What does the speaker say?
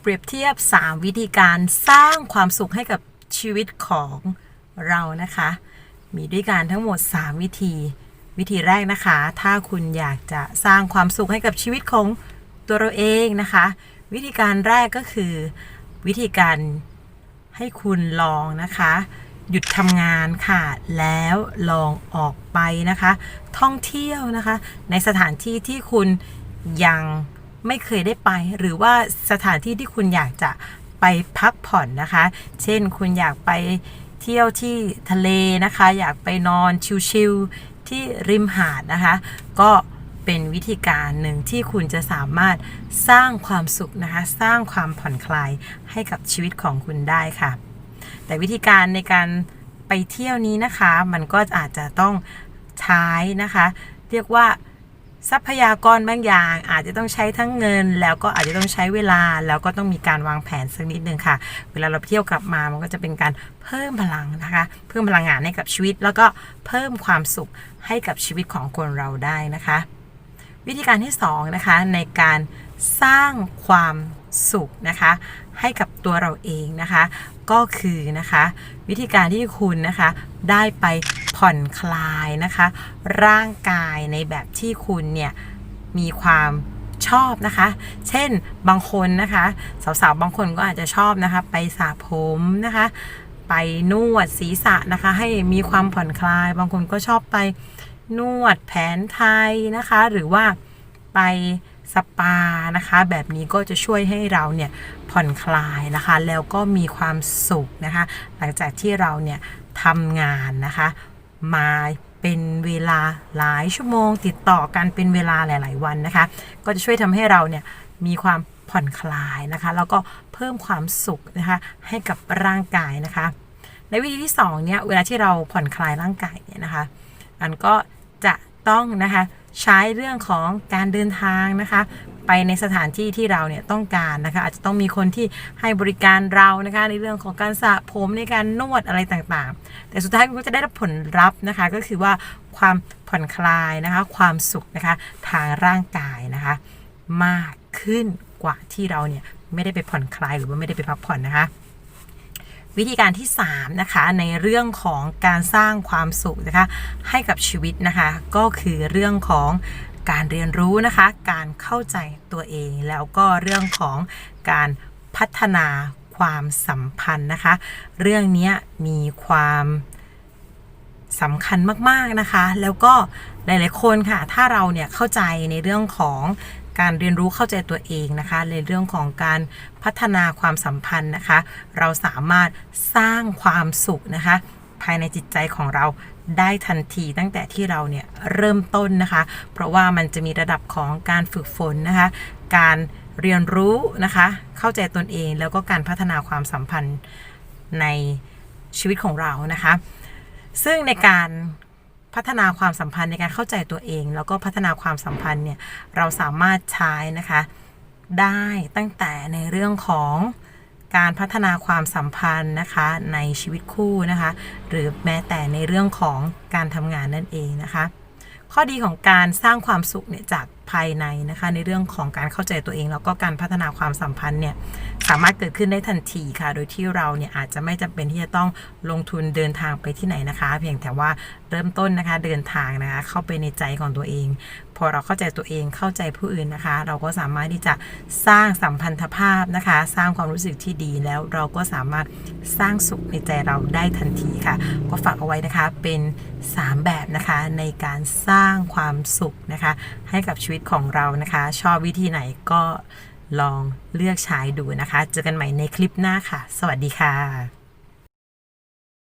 เปรียบเทียบ 3 วิธีการสร้างความสุขให้กับชีวิตของเรานะคะ มีด้วยกันทั้งหมด 3 วิธี วิธีแรกนะคะ ถ้าคุณอยากจะสร้างความสุขให้กับชีวิตของตัวเราเองนะคะ วิธีการแรกก็คือ วิธีการให้คุณลองนะคะ หยุดทำงานค่ะ แล้วลองออกไปนะคะ ท่องเที่ยวนะคะ ในสถานที่ที่คุณยัง ไม่เคยได้ไป หรือว่าสถานที่ที่คุณอยากจะไปพักผ่อนนะคะ เช่นคุณอยากไปเที่ยวที่ทะเลนะคะ อยากไปนอนชิลๆที่ริมหาดนะคะ ก็เป็นวิธีการหนึ่งที่คุณจะสามารถสร้างความสุขนะคะ สร้างความผ่อนคลายให้กับชีวิตของคุณได้ค่ะ แต่วิธีการในการไปเที่ยวนี้นะคะ มันก็อาจจะต้องใช้นะคะ เรียกว่า ทรัพยากรบางอย่างอาจจะต้องใช้ทั้งเงิน แล้วก็อาจจะต้องใช้เวลา แล้วก็ต้องมีการวางแผนสักนิดนึงค่ะ เวลาเราเที่ยวกลับมามันก็จะเป็นการเพิ่มพลังนะคะ เพิ่มพลังงานให้กับชีวิต แล้วก็เพิ่มความสุขให้กับชีวิตของคนเราได้นะคะ วิธีการที่2นะคะในการสร้างความสุขนะคะ ให้กับตัวเราเองนะคะ ก็คือนะคะ วิธีการที่คุณนะคะได้ไป ผ่อนคลายนะคะ ร่างกายในแบบที่คุณเนี่ยมีความชอบนะคะ เช่นบางคนนะคะสาวๆบางคนก็อาจจะชอบนะคะ ไปสระผมนะคะ ไปนวดศีรษะนะคะ ให้มีความผ่อนคลาย บางคนก็ชอบไปนวดแผนไทยนะคะ หรือว่าไปสปานะคะ แบบนี้ก็จะช่วยให้เราเนี่ยผ่อนคลายนะคะ แล้วก็มีความสุขนะคะ หลังจากที่เราเนี่ยทำงานนะคะ มาเป็นเวลาหลายชั่วโมง ติดต่อกันเป็นเวลาหลาย ๆ วันนะคะ ก็จะช่วยทำให้เราเนี่ยมีความผ่อนคลายนะคะ แล้วก็เพิ่มความสุขนะคะให้กับร่างกายนะคะในวิธีที่สองเนี่ยเวลาที่เราผ่อนคลายร่างกายเนี่ยนะคะ อันก็จะต้องนะคะ ใช้เรื่องของการเดินทางนะคะไปในสถานที่ที่เราเนี่ยต้องการนะคะอาจจะต้องมีคนที่ให้บริการเรานะคะในเรื่องของการสระผมในการนวดอะไรต่างๆ แต่สุดท้ายคุณก็จะได้รับผลลัพธ์นะคะก็คือว่าความผ่อนคลายนะคะความสุขนะคะทางร่างกายนะคะมากขึ้นกว่าที่เราเนี่ยไม่ได้ไปผ่อนคลายหรือว่าไม่ได้ไปพักผ่อนนะคะ วิธีการที่ 3 นะคะ ในเรื่องของการสร้างความสุขนะคะให้กับชีวิตนะคะ ก็คือเรื่องของการเรียนรู้นะคะ การเข้าใจตัวเอง แล้วก็เรื่องของการพัฒนาความสัมพันธ์นะคะ เรื่องนี้มีความสำคัญมาก ๆ นะคะ แล้วก็หลาย ๆ คนค่ะ ถ้าเราเนี่ยเข้าใจในเรื่องของ การเรียนรู้เข้าใจตัวเองนะคะ ในเรื่องของการพัฒนาความสัมพันธ์นะคะ เราสามารถสร้างความสุขนะคะ ภายในจิตใจของเราได้ทันทีตั้งแต่ที่เราเนี่ยเริ่มต้นนะคะ เพราะว่ามันจะมีระดับของการฝึกฝนนะคะ การเรียนรู้นะคะ เข้าใจตนเองแล้วก็การพัฒนาความสัมพันธ์ในชีวิตของเรานะคะ ซึ่งในการ พัฒนาความสัมพันธ์ในการเข้าใจตัวเอง แล้วก็พัฒนาความสัมพันธ์เนี่ยเราสามารถใช้นะคะได้ตั้งแต่ในเรื่องของการพัฒนาความสัมพันธ์นะคะในชีวิตคู่นะคะ หรือแม้แต่ในเรื่องของการทำงานนั่นเองนะคะ ข้อดีของการสร้างความสุขเนี่ยจาก ภายในนะคะ ในเรื่องของการเข้าใจตัวเอง แล้วก็การพัฒนาความสัมพันธ์เนี่ยสามารถเกิดขึ้นได้ทันทีค่ะ โดยที่เราเนี่ยอาจจะไม่จำเป็นที่จะต้องลงทุนเดินทางไปที่ไหนนะคะ เพียงแต่ว่าเริ่มต้นนะคะเดินทางนะคะเข้าไปในใจของตัวเอง พอเราเข้าใจตัวเองเข้าใจผู้อื่นนะคะ เราก็สามารถที่จะสร้างสัมพันธภาพนะคะ สร้างความรู้สึกที่ดีแล้วเราก็สามารถสร้างสุขในใจเราได้ทันทีค่ะ ก็ฝากเอาไว้นะคะเป็น 3 แบบนะคะในการสร้างความสุขนะคะ ให้กับชีวิตของเรานะคะ ชอบวิธีไหนก็ลองเลือกใช้ดูนะคะ เจอกันใหม่ในคลิปหน้าค่ะ สวัสดีค่ะ